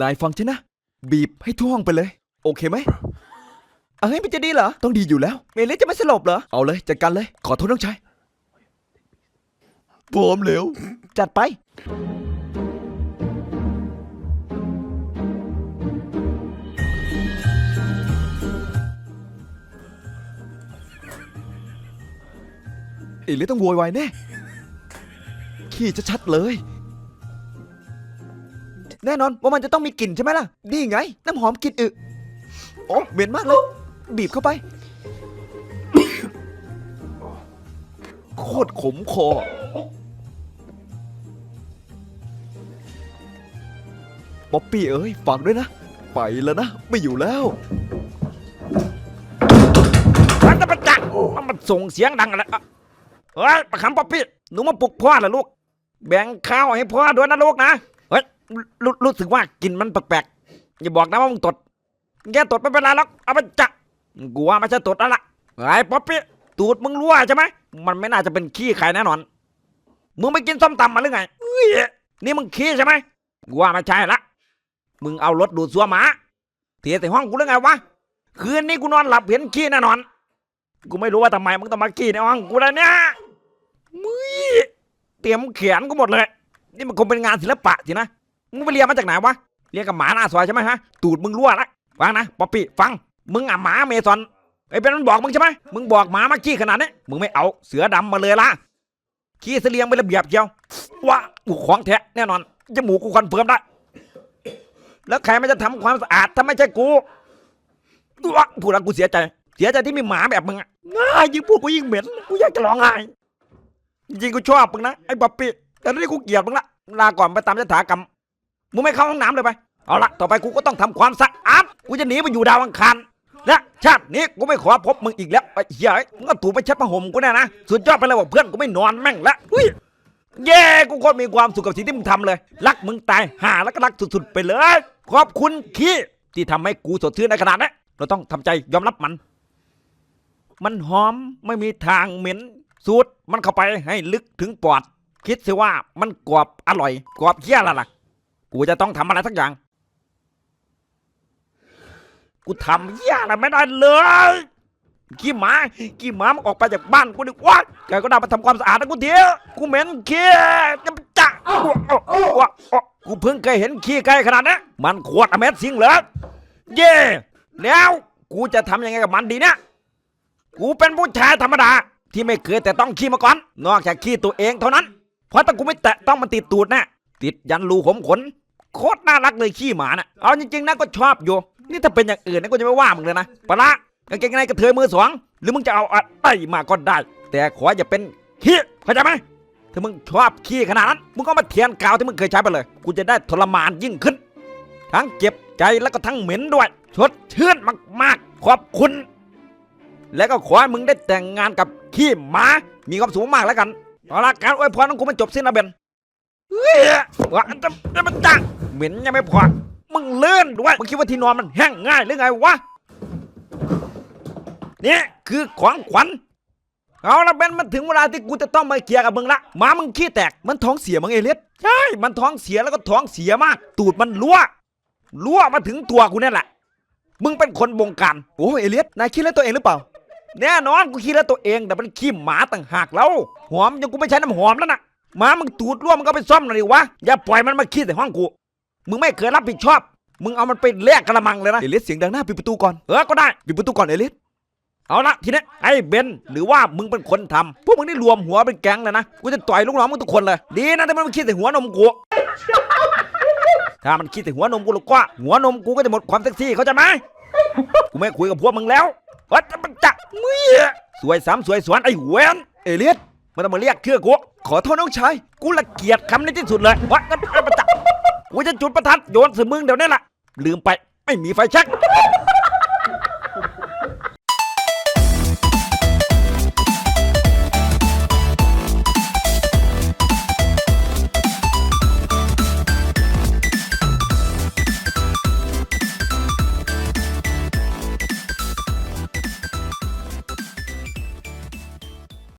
นายฟังฉันนะ บีบให้ทั่วห้องไปเลย โอเคไหมเอ้ยมันจะดีเหรอ ต้องดีอยู่แล้ว เมลิจะไม่สลบเหรอ เอาเลยจัดการเลย ขอโทษน้องชายพร้อมแล้ว จัดไป เอลิต้องโวยวายแน่ ขี้จะชัดเลย แน่นอนว่ามันจะต้องมีกลิ่นใช่ไหมล่ะ นี่ไง น้ำหอมกลิ่นอึโอ้เหม็นมากเลย บีบเข้าไป โคตรขมคอ ป๊อปปี้เอ้ยฝากด้วยนะ ไปแล้วนะ ไม่อยู่แล้วรัฐประจักษ์มันมันส่งเสียงดังอะไรอะเฮ้ยประคำป๊อปปี้ หนูมาปลุกพ่อเหรอลูก แบ่งข้าวให้พ่อด้วยนะลูกนะ รรู้สึกว่ากลิ่นมันแปลกๆอย่าบอกนะว่ามึงตดแกตดไม่เป็นไรหรอกเอาไปจักกูว่าไม่ใช่ตดแล้วล่ะไอ้ป๊อปปี้ตูดมึงรั่วใช่ไหมมันไม่น่าจะเป็นขี้ใครแน่นอนมึงไปกินส้มตำมาหรือไงนี่มึงขี้ใช่ไหมกูว่าไม่ใช่ละมึงเอารถดูดซัวหมาเทียใส่ห้องกูหรือไงวะคืนนี้กูนอนหลับเห็นขี้แน่นอน กูไม่รู้ว่าทำไมมึงต้องมาขี้ในห้องกูเลยเนี่ยมึยเตรียมเขียนกูหมดเลย นี่มันคงเป็นงานศิลปะสินะ มึงไปเรียนมาจากไหนวะเรียนกับหมาหน้าซอยใช่ไหมฮะ ตูดมึงรั่วละฟังนะป๊อปปี้ฟัง มึงอะหมาเมซอนไอ้เป็นมันบอกมึงใช่ไหมมึงบอกหมามาขี้ขนาดนี้มึงไม่เอาเสือดำมาเลยล่ะขี้เสลียงไประเบียบเชียวว่ากูของแท้แน่นอนจมูกกูคอนเฟิร์มได้แล้วใครมันจะทำความสะอาดถ้าไม่ใช่กูวะพูดแล้วกูเสียใจ เสียใจที่มีหมาแบบมึงอะง่ายยิ่งพูดกูยิ่งเหม็นกูอยากจะร้องไห้จริงกูชอบมึงนะไอ้ป๊อปปี้แต่นี่กูเกลียดมึงละลาก่อนไปตามยถากรรม มึงไม่เข้าห้องน้ำเลยไป เอาละต่อไปกูก็ต้องทำความสะอาด กูจะหนีไปอยู่ดาวอังคาร และชาตินี้กูไม่ขอพบมึงอีกแล้วไอ้เหี้ยอ้ยมึงก็ถูกไปเช็ดผ้าห่มกูแน่นะ สุดยอดไปเลยบอกเพื่อนกูไม่นอนแม่งละอุ้ยเย้กูโคตรมีความสุขกับสิ่งที่มึงทำเลย รักมึงตายหาแล้วก็รักสุดๆไปเลย ขอบคุณขี้ที่ทำให้กูสดชื่นในขนาดนี้เราต้องทำใจยอมรับมัน มันหอมไม่มีทางเหม็นสูดมันเข้าไปให้ลึกถึงปอด คิดสิว่ามันกรอบอร่อยกรอบเยี่ยละล่ะ กูจะต้องทำอะไรสักอย่าง กูทำเยี่ยอะไรไม่ได้เลยขี้หมาขี้หมามันออกไปจากบ้านกูดิว่าแกก็ได้มาทำความสะอาดนะกูเถอะกูเหม็นขี้จะจะกูเพิ่งเคยเห็นขี้ไก่ขนาดนี้มันขวดอเมซซิงเหรอเย่แล้วกูจะทำยังไงกับมันดีเนี่ยกูเป็นผู้ชายธรรมดา ที่ไม่เคยแต่ต้องขี้มาก่อน นอกจากขี้ตัวเองเท่านั้น เพราะถ้ากูไม่แตะต้องมันติดตูดแน่ติดยันรูขมขน โคตรน่ารักเลยขี้หมาน่ะเอาจริงๆนะก็ชอบอยู่ นี่ถ้าเป็นอย่างอื่นนะก็จะไม่ว่ามึงเลยนะปะละกางเกงในกระเทยมือสองหรือมึงจะเอาอะไรมาก็ได้ แต่ขออย่าเป็นขี้เข้าใจไหมถ้ามึงชอบขี้ขนาดนั้นมึงก็มาเทียนกาวที่มึงเคยใช้ไปเลย กูจะได้ทรมานยิ่งขึ้น ทั้งเจ็บใจแล้วก็ทั้งเหม็นด้วยชดชื่นมากๆ ขอบคุณ แล้วก็ขอให้มึงได้แต่งงานกับขี้หมา มีความสูงมากแล้วกันเอาละการอวยพรของกูมันจบสิ้นแล้วเบนเฮ้ยว่าจะจะมันจัง เหม็นยังไม่พอมึงเลื่อนด้วย มึงคิดว่าที่นอนมันแห้งง่ายหรือไงวะ เนี่ยคือของขวัญ เอาละเบนมันถึงเวลาที่กูจะต้องมาเคลียร์กับมึงละหมามึงขี้แตก มันท้องเสียมั้งเอเลียสใช่ มันท้องเสียแล้วก็ท้องเสียมาก ตูดมันรั่ว รั่วมาถึงตัวกูเนี่ยแหละ มึงเป็นคนบงการโอ้เอเลียสนายคิดแล้วตัวเองหรือเปล่า แน่นอนกูคิดแล้วตัวเองแต่มันขี้หมาต่างหากแล้ว หอมยังกูไม่ใช้น้ำหอมแล้วนะหมามึงตูดรั่วมมึงก็ไปซ่อมหน่อยดิวะ อย่าปล่อยมันมาขี้ใส่ห้องกู มึงไม่เคยรับผิดชอบ มึงเอามันไปแลกกระมังเลยนะ เอเลียสเสียงดังหน้าปิดประตูก่อน เออ ก็ได้ ปิดประตูก่อนเอเลียสเอาละทีนี้ไอ้เบนหรือว่ามึงเป็นคนทำพวกมึงนี่รวมหัวเป็นแก๊งเลยนะ กูจะต่อยลูกน้องมึงทุกคนเลย ดีนะที่มันไม่คิดใส่หัวนมกู ถ้ามันคิดใส่หัวนมกูหรอกว่าหัวนมกูก็จะหมดความเซ็กซี่เข้าใจไหมกูไม่คุยกับพวกมึงแล้ววัดมันจะมึยสวยสามสวยสวนไอ้เวนเอเลียสไม่ต้องมาเรียกชื่อกู ขอโทษน้องชาย กูละเกียดคำนี้ที่สุดเลยวัดมันจะ กูจะจุดประทัดโยนใส่มึงเดี๋ยวนี้ล่ะ ลืมไปไม่มีไฟแช็ก